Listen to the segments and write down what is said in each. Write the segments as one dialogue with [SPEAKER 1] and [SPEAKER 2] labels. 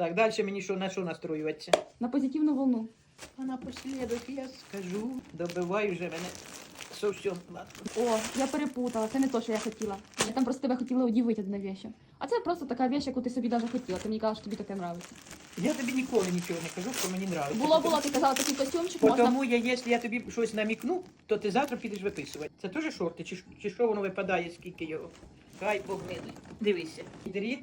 [SPEAKER 1] Так, далі мені що, на що настроюватися?
[SPEAKER 2] На позитивну волну.
[SPEAKER 1] А напослідок я скажу, добивай вже мене ладно.
[SPEAKER 2] О, я перепутала, це не то, що я хотіла. Я там просто тебе хотіла удивити одне вещь. А це просто така вещь, яку ти собі навіть хотіла. Ти мені кажеш, що тобі таке нравиться.
[SPEAKER 1] Я тобі ніколи нічого не кажу, що мені нравиться.
[SPEAKER 2] Було, було, ти казала, такий костюмчик можна.
[SPEAKER 1] Тому я, якщо я тобі щось намікну, то ти завтра підеш виписувати. Це теж шорти, чи, чи що воно випадає, скільки його. Хай Бог милий. Дивися. Дріт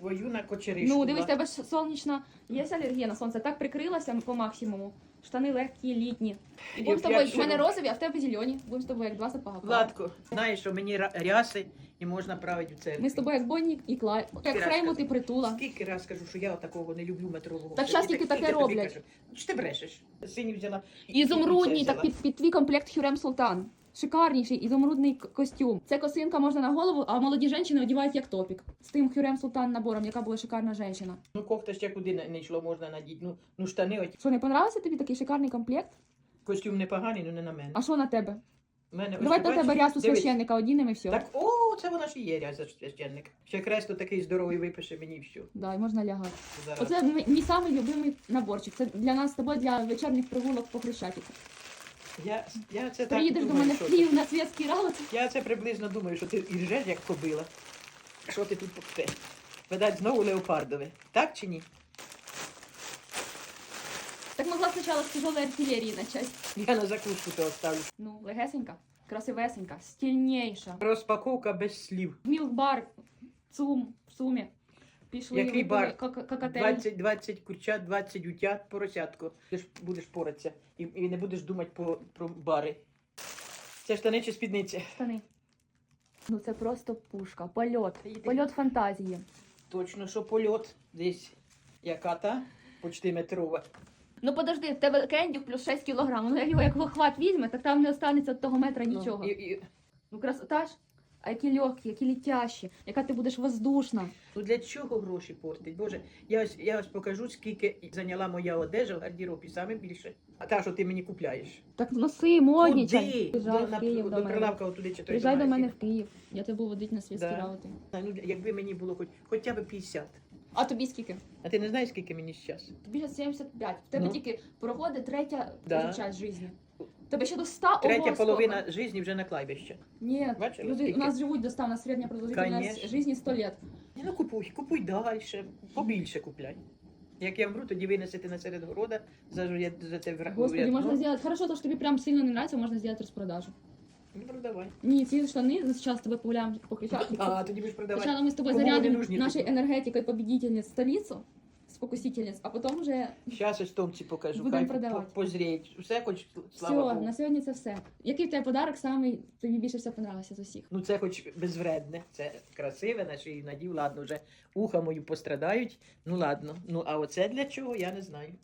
[SPEAKER 1] твою на кочеришку.
[SPEAKER 2] Ну, дивись, тебе ж сонячна. Є алергія на сонце. Так прикрилася по максимуму. Штани легкі, літні. Будемо з тобою, в мене розові, а в тебе зелені. Будемо з тобою як два сапога.
[SPEAKER 1] Владко, знаєш, що мені ра- ряси і можна правити в церкві.
[SPEAKER 2] Ми з тобою як Бонні і Клайд. Як
[SPEAKER 1] раз
[SPEAKER 2] Фреймут
[SPEAKER 1] кажу.
[SPEAKER 2] притула.
[SPEAKER 1] Скільки раз кажу, що я такого не люблю метрового.
[SPEAKER 2] Так щас тільки таке
[SPEAKER 1] скільки
[SPEAKER 2] роблять.
[SPEAKER 1] Чи ти брешеш? Сині взяла.
[SPEAKER 2] Ізумрудній,
[SPEAKER 1] і це
[SPEAKER 2] так під, під твій комплект Хюрем Султан. Шикарніший ізумрудний к- костюм. Це косинка можна на голову, а молоді жінки одягають як топік. З тим Хюрем Султан набором, яка була шикарна жінка.
[SPEAKER 1] Ну кофта ще куди не, йшло, можна надіти. Ну, ну штани, от
[SPEAKER 2] Що, не понравився тобі такий шикарний комплект?
[SPEAKER 1] костюм непоганий, ну не на мене.
[SPEAKER 2] А що на тебе?
[SPEAKER 1] Мене ось
[SPEAKER 2] Давай
[SPEAKER 1] ти
[SPEAKER 2] на тебе рясу священника одінемо і все.
[SPEAKER 1] Так, о, це вона ж і є ряза священник. Ще хресту такий здоровий випише мені і все.
[SPEAKER 2] Да, і можна лягати.
[SPEAKER 1] Зараз.
[SPEAKER 2] Оце мій, мій самий любимий наборчик. Це для нас з тобою для вечірніх прогулок по Хрещатику.
[SPEAKER 1] Я, я це
[SPEAKER 2] Приїдеш
[SPEAKER 1] так
[SPEAKER 2] до
[SPEAKER 1] думаю,
[SPEAKER 2] мене в
[SPEAKER 1] що
[SPEAKER 2] Київ на святський раут.
[SPEAKER 1] Я це приблизно думаю, що ти і ржеш, як кобила. Що ти тут попте? Видать, знову леопардове. Так чи ні?
[SPEAKER 2] Так могла спочатку з тяжелої артилерії начать.
[SPEAKER 1] Я на закуску то оставлю.
[SPEAKER 2] Ну, легесенька, красивесенька, стільніша.
[SPEAKER 1] Розпаковка без слів.
[SPEAKER 2] Мілк-бар, цум, в сумі. Пішли,
[SPEAKER 1] Який бар?
[SPEAKER 2] кокотель.
[SPEAKER 1] 20, 20 курчат, 20 утят, поросятку. Ти ж будеш поратися і, і не будеш думати по, про бари. Це штани чи спідниці?
[SPEAKER 2] Штани. Ну це просто пушка, польот, польот фантазії.
[SPEAKER 1] Точно, що польот десь. Яка та? Почти метрова.
[SPEAKER 2] Ну подожди, в тебе кендюк плюс 6 кілограм. Ну як його як вихват візьме, так там не останеться від того метра нічого.
[SPEAKER 1] Ну, і, і,
[SPEAKER 2] Ну красота ж. А які легкі, які літящі, яка ти будеш воздушна.
[SPEAKER 1] ну для чого гроші портить? Боже, я ось, я ось покажу, скільки зайняла моя одежа в гардеробі, саме більше. А та, що ти мені купляєш.
[SPEAKER 2] Так носи, моднічай.
[SPEAKER 1] Куди?
[SPEAKER 2] Приїжджай
[SPEAKER 1] До,
[SPEAKER 2] в Київ
[SPEAKER 1] до,
[SPEAKER 2] до мене.
[SPEAKER 1] прилавка отуди чи той
[SPEAKER 2] Приїжджай до мене в Київ. Я тебе буду водити на світські
[SPEAKER 1] Да.
[SPEAKER 2] раути.
[SPEAKER 1] Ну, якби мені було хоч, хоча б 50.
[SPEAKER 2] А тобі скільки?
[SPEAKER 1] А ти не знаєш, скільки мені зараз?
[SPEAKER 2] Тобі вже 75. В тебе
[SPEAKER 1] Ну.
[SPEAKER 2] тільки проходить третя
[SPEAKER 1] Да.
[SPEAKER 2] часть життя. Тебе ще до 100
[SPEAKER 1] Третя
[SPEAKER 2] ого,
[SPEAKER 1] половина
[SPEAKER 2] сколько?
[SPEAKER 1] житті вже на кладбище.
[SPEAKER 2] Ні,
[SPEAKER 1] Бачила,
[SPEAKER 2] люди
[SPEAKER 1] скільки?
[SPEAKER 2] у нас живуть до 100, у нас середня продовжительність
[SPEAKER 1] Конечно.
[SPEAKER 2] житті 100 лет.
[SPEAKER 1] Ні, Ну купуй, купуй далі, побільше купляй. Як я вмру, тоді винесете на серед города, за, я, за те врахую.
[SPEAKER 2] Господи,
[SPEAKER 1] я-
[SPEAKER 2] можна
[SPEAKER 1] ну,
[SPEAKER 2] зробити, хорошо, то, що тобі прям сильно не нравится, можна зробити розпродажу.
[SPEAKER 1] Ну, продавай.
[SPEAKER 2] Ні, ці штани, зараз з тобою погуляємо по Хрещатику.
[SPEAKER 1] А, тоді будеш продавати.
[SPEAKER 2] Сначала мы с тобой
[SPEAKER 1] Кому они
[SPEAKER 2] зарядим
[SPEAKER 1] нужны
[SPEAKER 2] нашей
[SPEAKER 1] тут?
[SPEAKER 2] энергетикой победительниц столицу, спокусительниц, а потом уже
[SPEAKER 1] Зараз стомці покажу,
[SPEAKER 2] Будем
[SPEAKER 1] хай
[SPEAKER 2] продавати.
[SPEAKER 1] по- позріють. Все хоч, слава
[SPEAKER 2] все,
[SPEAKER 1] Богу.
[SPEAKER 2] на сьогодні це все. Який в тебе подарок самий тобі більше все понравився з усіх?
[SPEAKER 1] Ну це хоч безвредне, це красиве, на шиї надів, ладно, вже уха мою пострадають. Ну ладно. Ну а оце для чого, я не знаю.